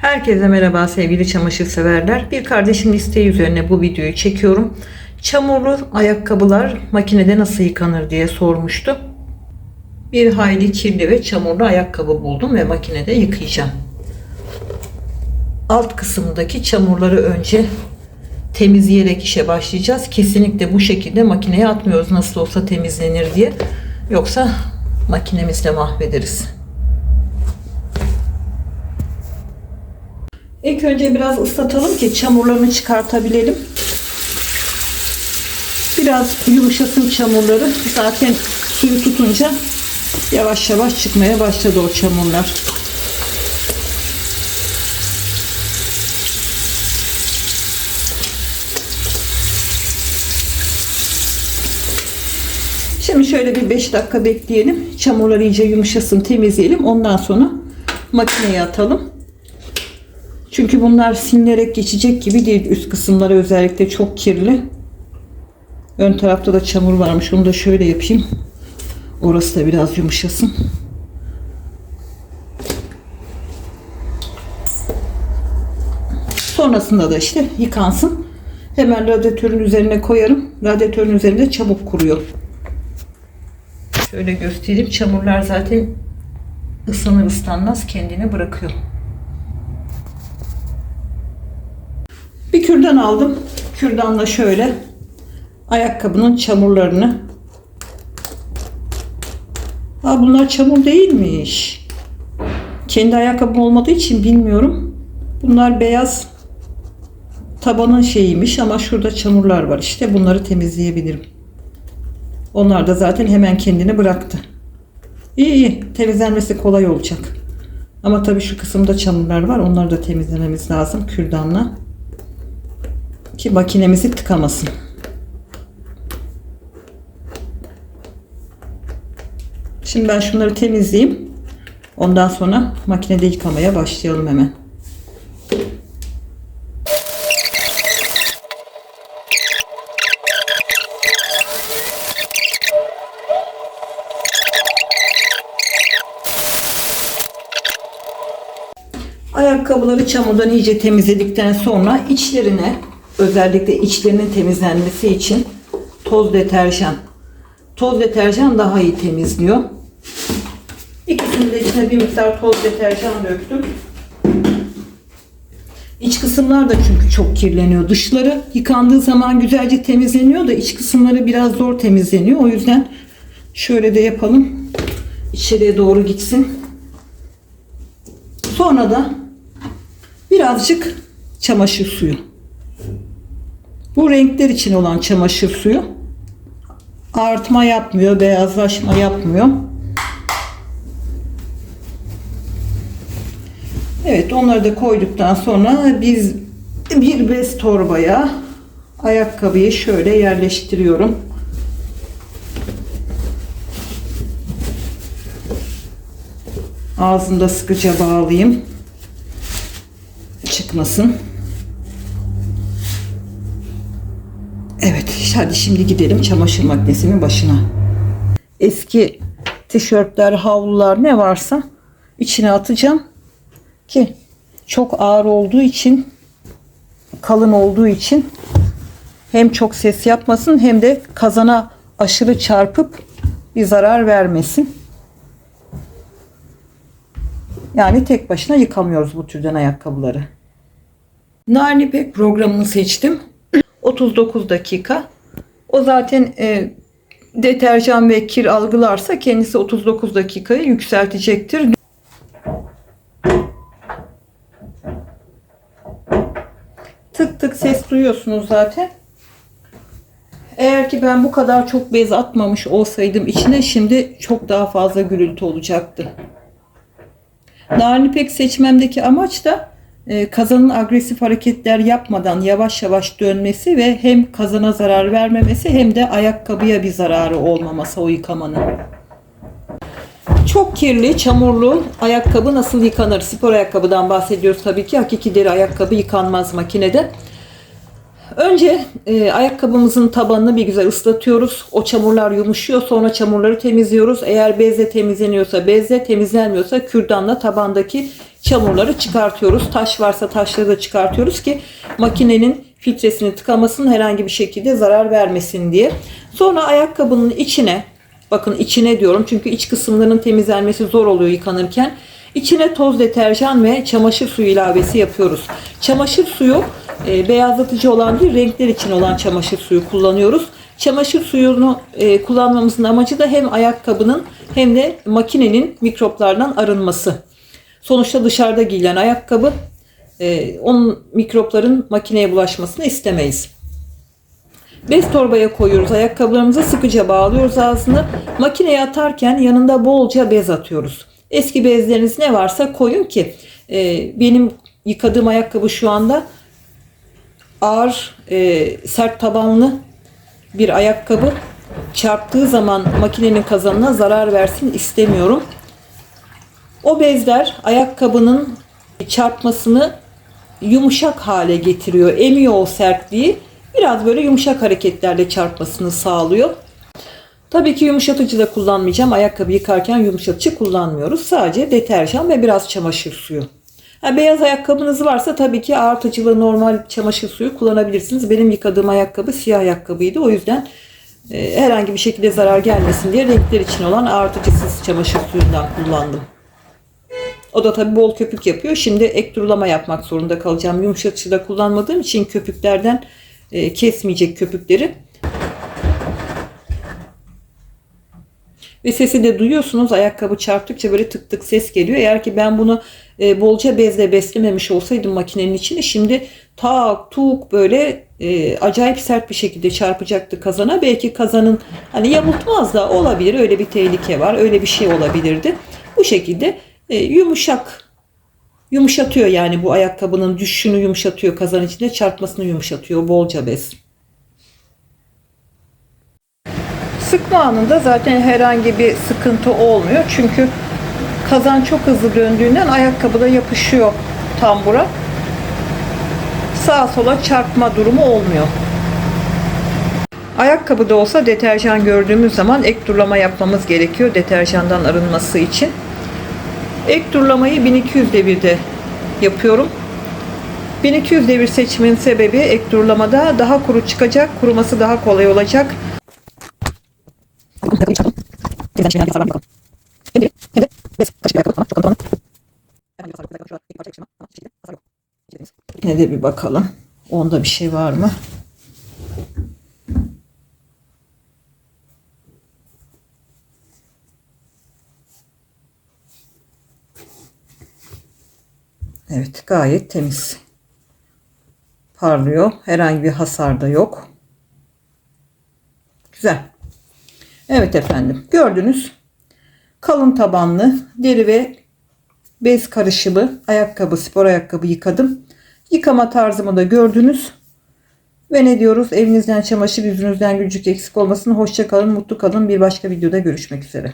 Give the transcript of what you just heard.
Herkese merhaba sevgili çamaşır severler. Bir kardeşimin isteği üzerine bu videoyu çekiyorum. Çamurlu ayakkabılar makinede nasıl yıkanır diye sormuştu. Bir hayli kirli ve çamurlu ayakkabı buldum ve makinede yıkayacağım. Alt kısımdaki çamurları önce temizleyerek işe başlayacağız. Kesinlikle bu şekilde makineye atmıyoruz nasıl olsa temizlenir diye. Yoksa makinemizle mahvederiz. İlk önce biraz ıslatalım ki çamurlarını çıkartabilelim. Biraz yumuşasın çamurları. Zaten suyu tutunca yavaş yavaş çıkmaya başladı o çamurlar. Şimdi şöyle bir 5 dakika bekleyelim. Çamurlar iyice yumuşasın, temizleyelim. Ondan sonra makineye atalım. Çünkü bunlar silinerek geçecek gibi değil. Üst kısımları özellikle çok kirli. Ön tarafta da çamur varmış. Onu da şöyle yapayım. Orası da biraz yumuşasın. Sonrasında da işte yıkansın. Hemen radyatörün üzerine koyarım. Radyatörün üzerinde çabuk kuruyor. Şöyle göstereyim. Çamurlar zaten ısınır ıslanmaz kendini bırakıyor. Bir kürdan aldım. Kürdanla şöyle ayakkabının çamurlarını. Aa, bunlar çamur değilmiş. Kendi ayakkabım olmadığı için bilmiyorum. Bunlar beyaz tabanın şeyiymiş ama şurada çamurlar var. İşte bunları temizleyebilirim. Onlar da zaten hemen kendini bıraktı. İyi iyi. Temizlenmesi kolay olacak. Ama tabii şu kısımda çamurlar var. Onları da temizlememiz lazım kürdanla ki makinemizi tıkamasın. Şimdi ben şunları temizleyeyim. Ondan sonra makinede yıkamaya başlayalım hemen. Ayakkabıları çamurdan iyice temizledikten sonra içlerine özellikle içlerinin temizlenmesi için toz deterjan. Toz deterjan daha iyi temizliyor. İkisinin de içine bir miktar toz deterjan döktüm. İç kısımlar da çünkü çok kirleniyor. Dışları yıkandığı zaman güzelce temizleniyor da iç kısımları biraz zor temizleniyor. O yüzden şöyle de yapalım. İçeriye doğru gitsin. Sonra da birazcık çamaşır suyu. Bu renkler için olan çamaşır suyu artma yapmıyor, beyazlaşma yapmıyor. Evet, onları da koyduktan sonra biz bir bez torbaya ayakkabıyı şöyle yerleştiriyorum. Ağzında sıkıca bağlayayım. Çıkmasın. Hadi şimdi gidelim çamaşır makinesinin başına. Eski tişörtler, havlular ne varsa içine atacağım ki çok ağır olduğu için, kalın olduğu için hem çok ses yapmasın hem de kazana aşırı çarpıp bir zarar vermesin. Yani tek başına yıkamıyoruz bu türden ayakkabıları. Narin İpek programını seçtim. 39 dakika. O zaten e, deterjan ve kir algılarsa kendisi 39 dakikayı yükseltecektir. Tık tık ses duyuyorsunuz zaten. Eğer ki ben bu kadar çok bez atmamış olsaydım içine şimdi çok daha fazla gürültü olacaktı. Narin İpek seçmemdeki amaç da kazanın agresif hareketler yapmadan yavaş yavaş dönmesi ve hem kazana zarar vermemesi hem de ayakkabıya bir zararı olmaması o yıkamanın. Çok kirli, çamurlu ayakkabı nasıl yıkanır? Spor ayakkabıdan bahsediyoruz tabii ki. Hakiki deri ayakkabı yıkanmaz makinede. Önce e, ayakkabımızın tabanını bir güzel ıslatıyoruz. O çamurlar yumuşuyor. Sonra çamurları temizliyoruz. Eğer bezle temizleniyorsa bezle, temizlenmiyorsa kürdanla tabandaki çamurları çıkartıyoruz. Taş varsa taşları da çıkartıyoruz ki makinenin filtresini tıkamasın herhangi bir şekilde zarar vermesin diye. Sonra ayakkabının içine bakın içine diyorum çünkü iç kısımlarının temizlenmesi zor oluyor yıkanırken. İçine toz deterjan ve çamaşır suyu ilavesi yapıyoruz. Çamaşır suyu e, beyazlatıcı olan değil renkler için olan çamaşır suyu kullanıyoruz. Çamaşır suyunu e, kullanmamızın amacı da hem ayakkabının hem de makinenin mikroplardan arınması. Sonuçta dışarıda giyilen ayakkabı e, onun mikropların makineye bulaşmasını istemeyiz. Bez torbaya koyuyoruz. Ayakkabılarımızı sıkıca bağlıyoruz ağzını. Makineye atarken yanında bolca bez atıyoruz. Eski bezleriniz ne varsa koyun ki e, benim yıkadığım ayakkabı şu anda ağır, e, sert tabanlı bir ayakkabı. Çarptığı zaman makinenin kazanına zarar versin istemiyorum. O bezler ayakkabının çarpmasını yumuşak hale getiriyor. Emiyor o sertliği. Biraz böyle yumuşak hareketlerle çarpmasını sağlıyor. Tabii ki yumuşatıcı da kullanmayacağım. Ayakkabı yıkarken yumuşatıcı kullanmıyoruz. Sadece deterjan ve biraz çamaşır suyu. Ha, beyaz ayakkabınız varsa tabii ki artıcılı normal çamaşır suyu kullanabilirsiniz. Benim yıkadığım ayakkabı siyah ayakkabıydı. O yüzden e, herhangi bir şekilde zarar gelmesin diye renkler için olan artıcısız çamaşır suyundan kullandım. O da tabii bol köpük yapıyor. Şimdi ek durulama yapmak zorunda kalacağım. Yumuşatıcı da kullanmadığım için köpüklerden e, kesmeyecek köpükleri. Ve sesi de duyuyorsunuz. Ayakkabı çarptıkça böyle tık tık ses geliyor. Eğer ki ben bunu e, bolca bezle beslememiş olsaydım makinenin içini şimdi tak tuk böyle e, acayip sert bir şekilde çarpacaktı kazana. Belki kazanın hani yamultmaz da olabilir. Öyle bir tehlike var. Öyle bir şey olabilirdi. Bu şekilde e, yumuşak yumuşatıyor yani bu ayakkabının düşüşünü yumuşatıyor kazan içinde çarpmasını yumuşatıyor bolca bez. Sıkma anında zaten herhangi bir sıkıntı olmuyor. Çünkü kazan çok hızlı döndüğünden ayakkabıda yapışıyor tambura. Sağa sola çarpma durumu olmuyor. Ayakkabıda olsa deterjan gördüğümüz zaman ek durulama yapmamız gerekiyor deterjandan arınması için. Ek durulamayı 1200 devirde yapıyorum. 1200 devir seçmenin sebebi ek durulamada daha kuru çıkacak, kuruması daha kolay olacak. Yine de bir bakalım. Onda bir şey var mı? Evet gayet temiz. Parlıyor. Herhangi bir hasar da yok. Güzel. Evet efendim gördünüz. Kalın tabanlı deri ve bez karışımı ayakkabı spor ayakkabı yıkadım. Yıkama tarzımı da gördünüz. Ve ne diyoruz? Evinizden çamaşır yüzünüzden gülcük eksik olmasın. Hoşça kalın, mutlu kalın. Bir başka videoda görüşmek üzere.